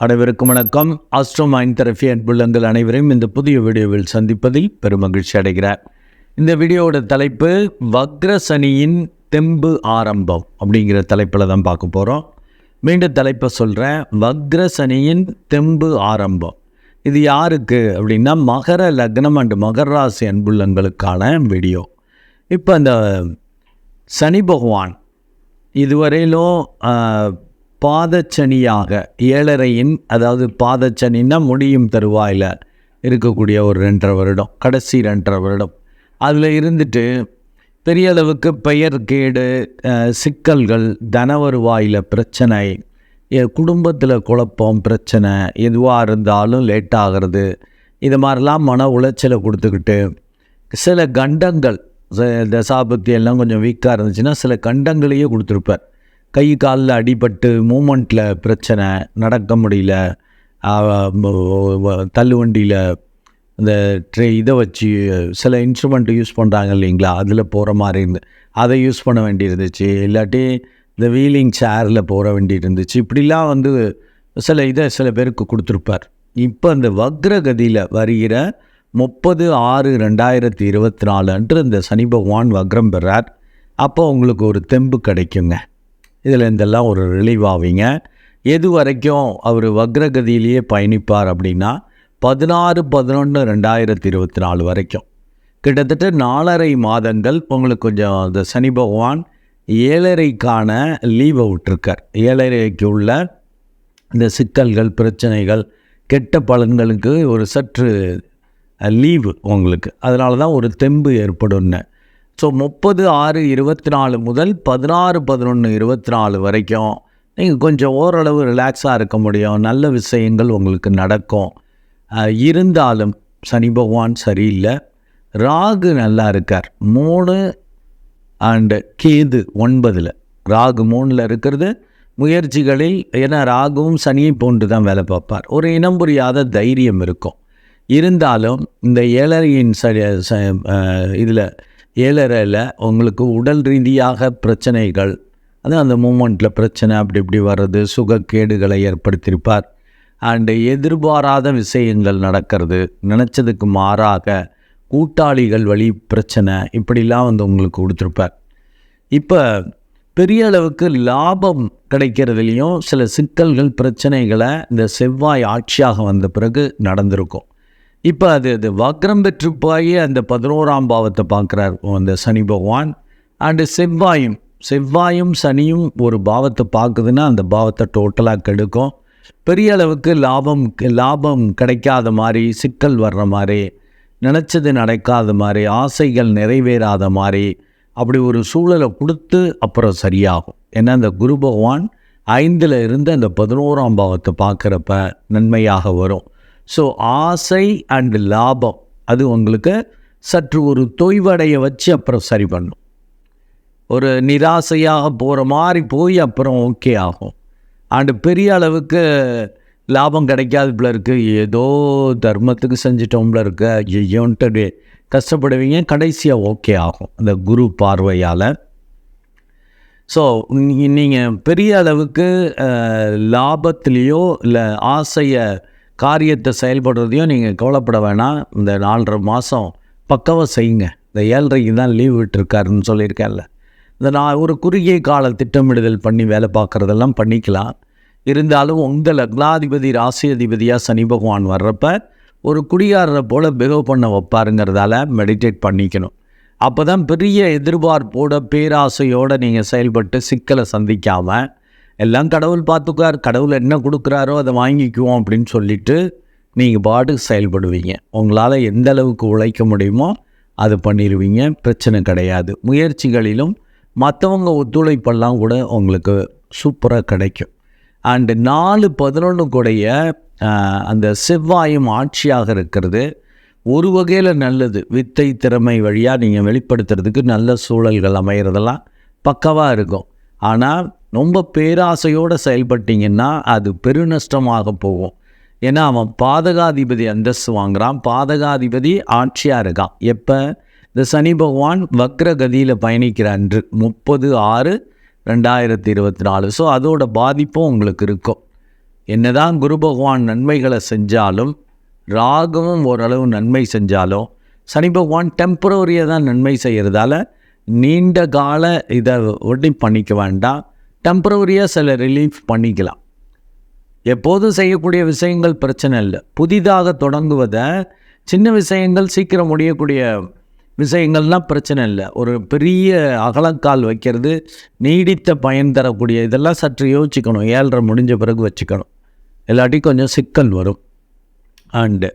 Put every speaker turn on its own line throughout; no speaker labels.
அனைவருக்கும் வணக்கம். Astro mind therapy அன்புள்ளங்கள் அனைவரையும் இந்த புதிய வீடியோவில் சந்திப்பதில் பெருமகிழ்ச்சி அடைகிறார் இந்த வீடியோவோட தலைப்பு வக்ர சனியின் தெம்பு ஆரம்பம் அப்படிங்கிற தலைப்பில் தான் பார்க்க போகிறோம் மீண்டும் தலைப்பை சொல்கிறேன் வக்ர சனியின் தெம்பு ஆரம்பம். இது யாருக்கு அப்படின்னா மகர லக்னம் அண்டு மகர ராசி அன்புள்ளங்களுக்கான வீடியோ. இப்போ அந்த சனி பகவான் இதுவரையிலும் பாதச்சனியாக ஏழரையின் அதாவது பாதச்சனின்னா முடியும் தருவாயில் இருக்கக்கூடிய ஒரு ரெண்டரை வருடம் கடைசி ரெண்டரை வருடம். அதில் இருந்துட்டு பெரிய அளவுக்கு பெயர் கேடு சிக்கல்கள் தன வருவாயில் பிரச்சனை குடும்பத்தில் குழப்பம் பிரச்சனை எதுவாக இருந்தாலும் லேட் ஆகிறது இது மாதிரிலாம் மன உளைச்சலை கொடுத்துக்கிட்டு சில கண்டங்கள் ச- எல்லாம் கொஞ்சம் வீக்காக இருந்துச்சுன்னா சில கண்டங்களையே கொடுத்துருப்பார். கை காலில் அடிபட்டு மூமெண்ட்டில் பிரச்சனை நடக்க முடியல. தள்ளு வண்டியில் இந்த ட்ரே இதை வச்சு சில இன்ஸ்ட்ருமெண்ட் யூஸ் பண்ணுறாங்க இல்லைங்களா? அதில் போகிற மாதிரி இருந்து அதை யூஸ் பண்ண வேண்டியிருந்துச்சு. இல்லாட்டி இந்த வீலிங் சேரில் போகிற வேண்டி இருந்துச்சு இப்படிலாம் வந்து சில இதை சில பேருக்கு கொடுத்துருப்பார். இப்போ அந்த வக்ரகதியில் வருகிற முப்பது ஆறு ரெண்டாயிரத்தி இருபத்தி நாலு அன்று இந்த சனி பகவான் வக்ரம் பெறார். அப்போ உங்களுக்கு ஒரு தெம்பு கிடைக்குங்க. இதில் இருந்தெல்லாம் ஒரு ரிலீவ் ஆவீங்க. எது வரைக்கும் அவர் வக்ரகதியிலேயே பயணிப்பார் அப்படின்னா பதினாறு பதினொன்று ரெண்டாயிரத்தி இருபத்தி நாலு வரைக்கும். கிட்டத்தட்ட நாலரை மாதங்கள் உங்களுக்கு கொஞ்சம் அந்த சனி பகவான் ஏழரைக்கான லீவை விட்டுருக்கார். ஏழரைக்கு உள்ள இந்த சிக்கல்கள் பிரச்சனைகள் கெட்ட பலன்களுக்கு ஒரு சற்று லீவு உங்களுக்கு. அதனால தான் ஒரு தெம்பு ஏற்படும்னு. ஸோ முப்பது ஆறு இருபத்தி நாலு முதல் பதினாறு பதினொன்று இருபத்தி நாலு வரைக்கும் நீங்கள் கொஞ்சம் ஓரளவு ரிலாக்ஸாக இருக்க முடியும். நல்ல விஷயங்கள் உங்களுக்கு நடக்கும். இருந்தாலும் சனி பகவான் சரியில்லை. ராகு நல்லா இருக்கார். மூணு அண்டு கேது ஒன்பதில். ராகு மூணில் இருக்கிறது. முயற்சிகளில் ஏன்னா ராகுவும் சனியை போன்று தான் வேலை பார்ப்பார். ஒரு இனம் புரியாத தைரியம் இருக்கும். இருந்தாலும் இந்த ஏழரையின் ச இதில் ஏழரையில் உங்களுக்கு உடல் ரீதியாக பிரச்சனைகள் அது அந்த மூமெண்ட்டில் பிரச்சனை அப்படி இப்படி வர்றது சுகக்கேடுகளை ஏற்படுத்தியிருப்பார். அண்டு எதிர்பாராத விஷயங்கள் நடக்கிறது நினச்சதுக்கு மாறாக கூட்டாளிகள் வழி பிரச்சனை இப்படிலாம் வந்து உங்களுக்கு கொடுத்துருப்பார். இப்போ பெரிய அளவுக்கு லாபம் கிடைக்கிறதுலையும் சில சிக்கல்கள் பிரச்சனைகளை இந்த செவ்வாய் ஆட்சியாக வந்த பிறகு நடந்திருக்கும். இப்போ அது அது வக்ரம் பெற்று போய் அந்த பதினோராம் பாவத்தை பார்க்குறார் அந்த சனி பகவான். அண்டு செவ்வாயும் செவ்வாயும் சனியும் ஒரு பாவத்தை பார்க்குதுன்னா அந்த பாவத்தை டோட்டலாக கெடுக்கும். பெரிய அளவுக்கு லாபம் லாபம் கிடைக்காத மாதிரி சிக்கல் வர்ற மாதிரி நினச்சது நடக்காத மாதிரி ஆசைகள் நிறைவேறாத மாதிரி அப்படி ஒரு சூழலை கொடுத்து அப்புறம் சரியாகும். ஏன்னா அந்த குரு பகவான் ஐந்தில் இருந்து அந்த பதினோராம் பாவத்தை பார்க்குறப்ப நன்மையாக வரும். ஸோ ஆசை அண்டு லாபம் அது உங்களுக்கு சற்று ஒரு தொய்வடைய வச்சு அப்புறம் சரி பண்ணும். ஒரு நிராசையாக போகிற மாதிரி போய் அப்புறம் ஓகே ஆகும். அண்டு பெரிய அளவுக்கு லாபம் கிடைக்காது போல இருக்குது ஏதோ தர்மத்துக்கு செஞ்சிட்டோம்ல இருக்க. ஐயோன்ட்டு கஷ்டப்படுவீங்க. கடைசியாக ஓகே ஆகும். அந்த குரு பார்வையால். ஸோ நீங்கள் பெரிய அளவுக்கு லாபத்துலேயோ இல்லை ஆசையை காரியத்தை செயல்படுறதையும் நீங்கள் கவலைப்பட வேணாம். இந்த நாலரை மாதம் பக்கவாக செய்யுங்க. இந்த ஏழரைக்கு தான் லீவ் விட்டுருக்காருன்னு சொல்லியிருக்கேன்ல. இந்த நான் ஒரு குறுகிய கால திட்டமிடுதல் பண்ணி வேலை பார்க்குறதெல்லாம் பண்ணிக்கலாம். இருந்தாலும் உங்கள் லக்னாதிபதி ராசி அதிபதியாக சனி பகவான் வர்றப்ப ஒரு குடியாரரை போல் பிகவ் பண்ண வைப்பாருங்கிறதால மெடிடேட் பண்ணிக்கணும். அப்போ தான் பெரிய எதிர்பார்ப்போட பேராசையோடு நீங்கள் செயல்பட்டு சிக்கலை சந்திக்காமல் எல்லாம் கடவுள் பார்த்துக்கார் கடவுள் என்ன கொடுக்குறாரோ அதை வாங்கிக்குவோம் அப்படின்னு சொல்லிட்டு நீங்கள் பாட்டுக்கு செயல்படுவீங்க. உங்களால் எந்த அளவுக்கு உழைக்க முடியுமோ அது பண்ணிடுவீங்க பிரச்சனை கிடையாது. முயற்சிகளிலும் மற்றவங்க ஒத்துழைப்பெல்லாம் கூட உங்களுக்கு சூப்பராக கிடைக்கும். அண்டு நாலு பதினொன்று கூடைய அந்த செவ்வாயும் ஆட்சியாக இருக்கிறது. ஒரு வகையில் நல்லது. வித்தை திறமை வழியாக நீங்கள் வெளிப்படுத்துறதுக்கு நல்ல சூழல்கள் அமைகிறதெல்லாம் பக்கவாக இருக்கும். ஆனால் ரொம்ப பேராசையோடு செயல்பட்டீங்கன்னா அது பெருநஷ்டமாக போகும். ஏன்னா அவன் பாதகாதிபதி அந்தஸ்து வாங்குறான். பாதகாதிபதி ஆட்சியாக இருக்கான். எப்போ? இந்த சனி பகவான் வக்ரகதியில் பயணிக்கிற அன்று. முப்பது ஆறு ரெண்டாயிரத்தி இருபத்தி நாலு ஸோ அதோட பாதிப்பும் உங்களுக்கு இருக்கும். என்னதான் குரு பகவான் நன்மைகளை செஞ்சாலும் ராகவும் ஓரளவு நன்மை செஞ்சாலும் சனி பகவான் டெம்பரவரியாக தான் நன்மை செய்கிறதால நீண்ட கால இதை ஒட்டி பண்ணிக்க வேண்டாம். டெம்பரவரியாக சில ரிலீஃப் பண்ணிக்கலாம். எப்போதும் செய்யக்கூடிய விஷயங்கள் பிரச்சனை இல்லை. புதிதாக தொடங்குவதை சின்ன விஷயங்கள் சீக்கிரம் முடியக்கூடிய விஷயங்கள்லாம் பிரச்சனை இல்லை. ஒரு பெரிய அகலக்கால் வைக்கிறது நீடித்த பயன் தரக்கூடிய இதெல்லாம் சற்று யோசிக்கணும். ஏழரை முடிஞ்ச பிறகு வச்சுக்கணும். இல்லாட்டி கொஞ்சம் சிக்கல் வரும். அண்டு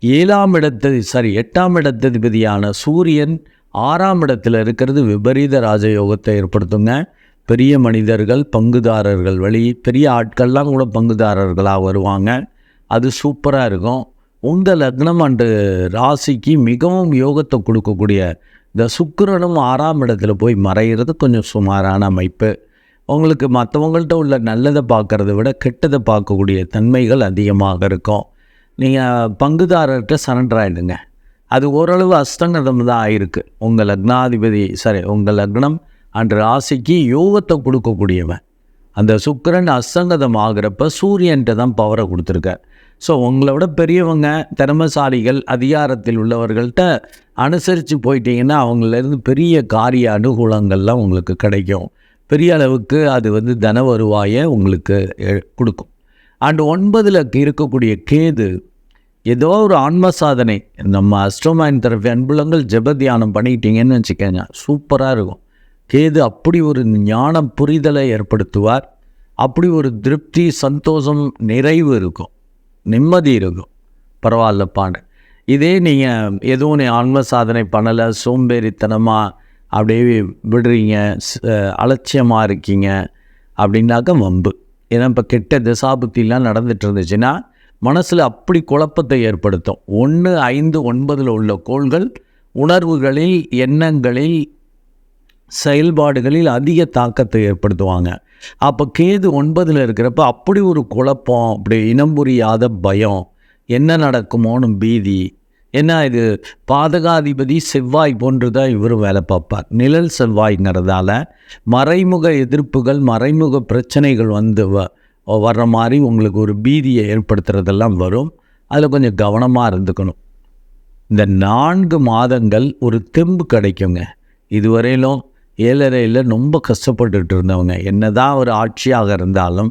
ஏழாம் இடத்து சாரி எட்டாம் இடத்ததிபதியான சூரியன் ஆறாம் இடத்தில் இருக்கிறது விபரீத ராஜயோகத்தை ஏற்படுத்துங்க. பெரிய மனிதர்கள் பங்குதாரர்கள் வழி பெரிய ஆட்கள்லாம் கூட பங்குதாரர்களாக வருவாங்க. அது சூப்பராக இருக்கும். உங்கள் லக்னம் அண்டு ராசிக்கு மிகவும் யோகத்தை கொடுக்கக்கூடிய இந்த சுக்கிரனும் ஆறாம் இடத்துல போய் மறைகிறது கொஞ்சம் சுமாரான அமைப்பு. உங்களுக்கு மற்றவங்கள்ட்ட உள்ள நல்லதை பார்க்குறத விட கெட்டதை பார்க்கக்கூடிய தன்மைகள் அதிகமாக இருக்கும். நீங்கள் பங்குதாரர்கிட்ட சரண்டர் ஆகிடுங்க அது ஓரளவு அஸ்தங்கதம் தான் ஆயிருக்கு. உங்கள் லக்னாதிபதி சரி உங்கள் லக்னம் அன்று ராசிக்கு யோகத்தை கொடுக்கக்கூடியவன். அந்த சுக்கரன் அஸ்தங்கதம் ஆகிறப்ப சூரியன்ட்ட தான் பவரை கொடுத்துருக்கார். ஸோ உங்களை விட பெரியவங்க திறமசாலிகள் அதிகாரத்தில் உள்ளவர்கள்ட்ட அனுசரித்து போயிட்டீங்கன்னா அவங்களேருந்து பெரிய காரிய அனுகூலங்கள்லாம் உங்களுக்கு கிடைக்கும். பெரிய அளவுக்கு அது வந்து தன வருவாயை உங்களுக்கு கொடுக்கும். அண்டு ஒன்பதில் இருக்கக்கூடிய கேது ஏதோ ஒரு ஆன்ம சாதனை. நம்ம அஸ்ட்ரோமேன் தரப்பு அன்புலங்கள் ஜெப தியானம் பண்ணிக்கிட்டீங்கன்னு வச்சுக்கோங்க. சூப்பராக இருக்கும். கேது அப்படி ஒரு ஞான புரிதலை ஏற்படுத்துவார். அப்படி ஒரு திருப்தி சந்தோஷம் நிறைவு இருக்கும். நிம்மதி இருக்கும். பரவாயில்லப்பான்னு இதே நீங்கள் எதுவும் நீ ஆன்ம சாதனை பண்ணலை சோம்பேறித்தனமாக அப்படியே விடுறீங்க அலட்சியமாக இருக்கீங்க அப்படின்னாக்க வம்பு. ஏன்னா இப்போ கெட்ட திசாபுத்திலாம் நடந்துட்டு இருந்துச்சுன்னா மனசில் அப்படி குழப்பத்தை ஏற்படுத்தும். ஒன்று ஐந்து ஒன்பதில் உள்ள கோள்கள் உணர்வுகளில் எண்ணங்களில் செயல்பாடுகளில் அதிக தாக்கத்தை ஏற்படுத்துவாங்க. அப்போ கேது ஒன்பதில் இருக்கிறப்ப அப்படி ஒரு குழப்பம் அப்படி இனம் புரியாத பயம் என்ன நடக்குமோன்னு பீதி ஏன்னா இது பாதகாதிபதி செவ்வாய் போன்று தான் இவரும் வேலை பார்ப்பார். நிழல் செவ்வாய்ங்கிறதால மறைமுக எதிர்ப்புகள் மறைமுக பிரச்சனைகள் வந்து வ வர்ற மாதிரி உங்களுக்கு ஒரு பீதியை ஏற்படுத்துறதெல்லாம் வரும். அதில் கொஞ்சம் கவனமாக இருந்துக்கணும். இந்த நான்கு மாதங்கள் ஒரு தெம்பு கிடைக்குங்க. இதுவரையிலும் ஏழரையில் ரொம்ப கஷ்டப்பட்டுட்டு இருந்தவங்க. என்ன தான் ஒரு ஆட்சியாக இருந்தாலும்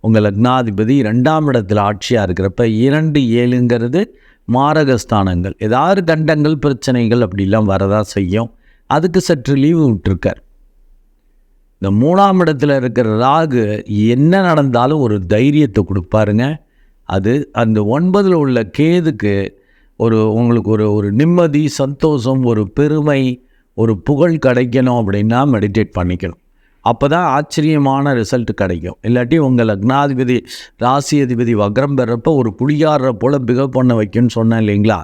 உங்கள் லக்னாதிபதி ரெண்டாம் இடத்தில் ஆட்சியாக இருக்கிறப்ப இரண்டு ஏழுங்கிறது மாரகஸ்தானங்கள். ஏதாவது கண்டங்கள் பிரச்சனைகள் அப்படிலாம் வரதான் செய்யும். அதுக்கு சற்று லீவு விட்டுருக்கார். இந்த மூணாம் இடத்துல இருக்கிற ராகு என்ன நடந்தாலும் ஒரு தைரியத்தை கொடுப்பாருங்க. அது அந்த ஒன்பதில் உள்ள கேதுக்கு ஒரு உங்களுக்கு ஒரு ஒரு நிம்மதி சந்தோஷம் ஒரு பெருமை ஒரு புகழ் கிடைக்கணும் அப்படின்னா மெடிடேட் பண்ணிக்கணும். அப்போ தான் ஆச்சரியமான ரிசல்ட் கிடைக்கும். இல்லாட்டி உங்கள் லக்னாதிபதி ராசி அதிபதி வக்ரம் பெறப்போ ஒரு புளியாடுற போல் பிகவ் பண்ண வைக்கும்னு சொன்னேன் இல்லைங்களா?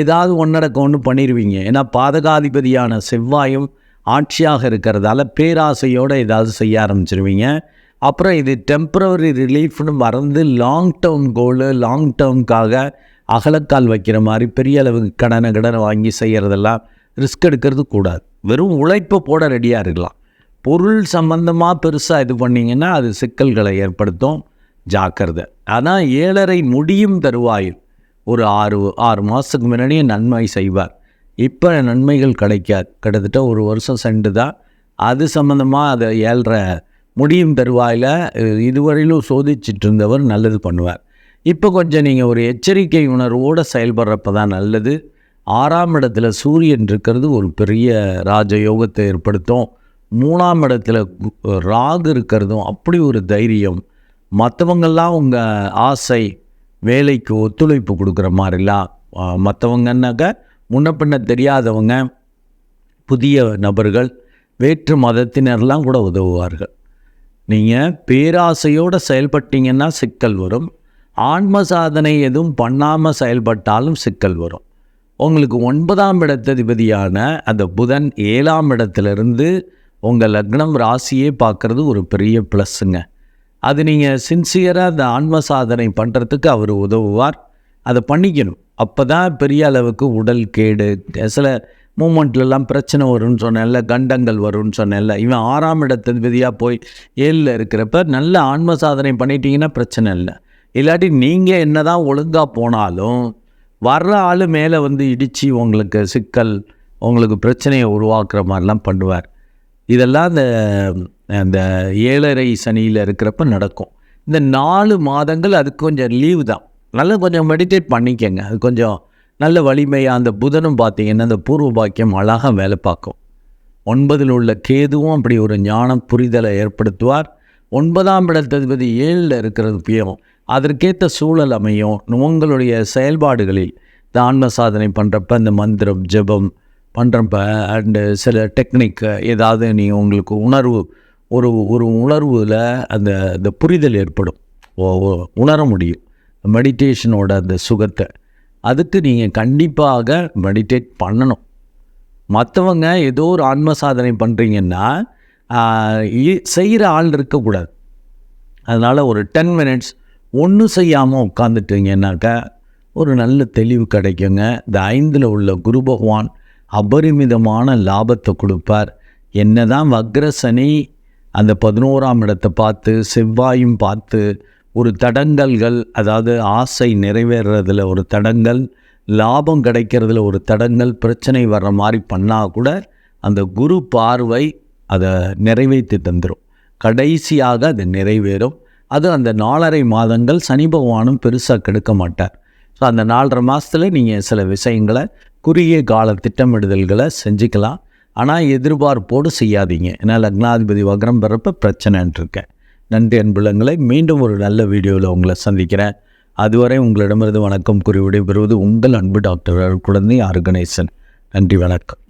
ஏதாவது ஒன்றடக்க ஒன்று பண்ணிடுவீங்க ஏன்னா பாதகாதிபதியான செவ்வாயும் ஆட்சியாக இருக்கிறதால பேராசையோடு ஏதாவது செய்ய ஆரம்பிச்சிருவீங்க. அப்புறம் இது டெம்ப்ரவரி ரிலீஃப்னு மறந்து லாங் டேர்ம் கோலு லாங் டேர்முக்காக அகலக்கால் வைக்கிற மாதிரி பெரிய அளவுக்கு கடனை கடனை வாங்கி செய்கிறதெல்லாம் ரிஸ்க் எடுக்கிறது கூடாது. வெறும் உழைப்பை போட ரெடியாக இருக்கலாம். பொருள் சம்பந்தமாக பெருசாக இது பண்ணிங்கன்னா அது சிக்கல்களை ஏற்படுத்தும். ஜாக்கிரதை. ஆனால் ஏழரை முடியும் தருவாயில் ஒரு ஆறு ஆறு மாதத்துக்கு முன்னாடியே நன்மை செய்வார். இப்போ நன்மைகள் கிடைக்காது. கிட்டத்தட்ட ஒரு வருஷம் சென்று தான். அது சம்மந்தமாக அதை ஏழரை முடியும் தருவாயில் இதுவரையிலும் சோதிச்சிட்டு இருந்தவர் நல்லது பண்ணுவார். இப்போ கொஞ்சம் நீங்கள் ஒரு எச்சரிக்கை உணர்வோடு செயல்படுறப்ப தான் நல்லது. ஆறாம் இடத்துல சூரியன் இருக்கிறது ஒரு பெரிய ராஜயோகத்தை ஏற்படுத்தும். மூணாம் இடத்துல ராகு இருக்கிறதும் அப்படி ஒரு தைரியம். மற்றவங்கெல்லாம் உங்கள் ஆசை வேலைக்கு ஒத்துழைப்பு கொடுக்குற மாதிரிலாம். மற்றவங்கன்னாக்க முன்ன பின்ன தெரியாதவங்க புதிய நபர்கள் வேற்று மதத்தினர்லாம் கூட உதவுவார்கள். நீங்கள் பேராசையோடு செயல்பட்டீங்கன்னா சிக்கல் வரும். ஆன்ம சாதனை எதுவும் பண்ணாமல் செயல்பட்டாலும் சிக்கல் வரும். உங்களுக்கு ஒன்பதாம் இடத்ததிபதியான அந்த புதன் ஏழாம் இடத்துலேருந்து உங்கள் லக்னம் ராசியே பார்க்குறது ஒரு பெரிய ப்ளஸ்ஸுங்க அது நீங்கள் சின்சியராக அந்த ஆன்ம சாதனை பண்ணுறதுக்கு அவர் உதவுவார். அதை பண்ணிக்கணும். அப்போ தான் பெரிய அளவுக்கு உடல் கேடு சில மூமெண்ட்லலாம் பிரச்சனை வரும்னு சொன்னேன்ல கண்டங்கள் வரும்னு சொன்னேன்ல இவன் ஆறாம் இடத்ததிபதியாக போய் ஏழில் இருக்கிறப்ப நல்ல ஆன்ம சாதனை பண்ணிட்டீங்கன்னா பிரச்சனை இல்லை. இல்லாட்டி நீங்கள் என்ன தான் ஒழுங்காக போனாலும் வர்ற ஆள் மேலே வந்து இடித்து உங்களுக்கு சிக்கல் உங்களுக்கு பிரச்சனையை உருவாக்குற மாதிரிலாம் பண்ணுவார். இதெல்லாம் அந்த அந்த ஏழரை சனியில் இருக்கிறப்ப நடக்கும். இந்த நாலு மாதங்கள் அது கொஞ்சம் லீவு தான். நல்லா கொஞ்சம் மெடிடேட் பண்ணிக்கங்க. அது கொஞ்சம் நல்ல வலிமையாக அந்த புதனும் பார்த்தீங்கன்னா அந்த பூர்வ பாக்கியம் அழகாக வேலை பார்க்கும். ஒன்பதில் உள்ள கேதுவும் அப்படி ஒரு ஞானம் புரிதலை ஏற்படுத்துவார். ஒன்பதாம் இடத்ததிபதி ஏழில் இருக்கிறது பியம் அதற்கேற்ற சூழல் அமையும். உங்களுடைய செயல்பாடுகளில் இந்த ஆன்ம சாதனை பண்ணுறப்ப இந்த மந்திரம் ஜெபம் பண்ணுறப்ப அண்டு சில டெக்னிக் ஏதாவது நீ உங்களுக்கு உணர்வு ஒரு ஒரு உணர்வில் அந்த அந்த புரிதல் ஏற்படும். ஓ- உணர முடியும். மெடிடேஷனோட அந்த சுகத்தை. அதுக்கு நீங்கள் கண்டிப்பாக மெடிடேட் பண்ணணும். மற்றவங்க ஏதோ ஒரு ஆன்ம சாதனை பண்ணுறீங்கன்னா செய்கிற ஆள் இருக்கக்கூடாது. அதனால் ஒரு டென் மினிட்ஸ் ஒன்றும் செய்யாமல் உட்காந்துட்டீங்கன்னாக்கா ஒரு நல்ல தெளிவு கிடைக்குங்க. இந்த ஐந்தில் உள்ள குரு பகவான் அபரிமிதமான லாபத்தை கொடுப்பார். என்னதான் வக்ரசனி அந்த பதினோராம் இடத்தை பார்த்து செவ்வாயும் பார்த்து ஒரு தடங்கல்கள் அதாவது ஆசை நிறைவேறதில் ஒரு தடங்கல் லாபம் கிடைக்கிறதுல ஒரு தடங்கல் பிரச்சனை வர்ற மாதிரி பண்ணால் கூட அந்த குரு பார்வை அதை நிறைவேற்றி தந்துடும் கடைசியாக அது நிறைவேறும். அது அந்த நாலரை மாதங்கள் சனி பகவானும் பெருசாக கெடுக்க மாட்டார். ஸோ அந்த நாலரை மாதத்தில் நீங்கள் சில விஷயங்களை குறுகிய கால திட்டமிடுதல்களை செஞ்சுக்கலாம். ஆனால் எதிர்பார்ப்போடு செய்யாதீங்க. ஏன்னா லக்னாதிபதி வக்ரம் பெறப்ப பிரச்சனைன்ட்ருக்கேன் நன்றி அன்புலங்களை மீண்டும் ஒரு நல்ல வீடியோவில் உங்களை சந்திக்கிறேன். அதுவரை உங்களிடமிருந்து வணக்கம் கூறி விடைபெறுவது உங்கள் அன்பு டாக்டர் குழந்தை ஆர்கனைசன் நன்றி வணக்கம்.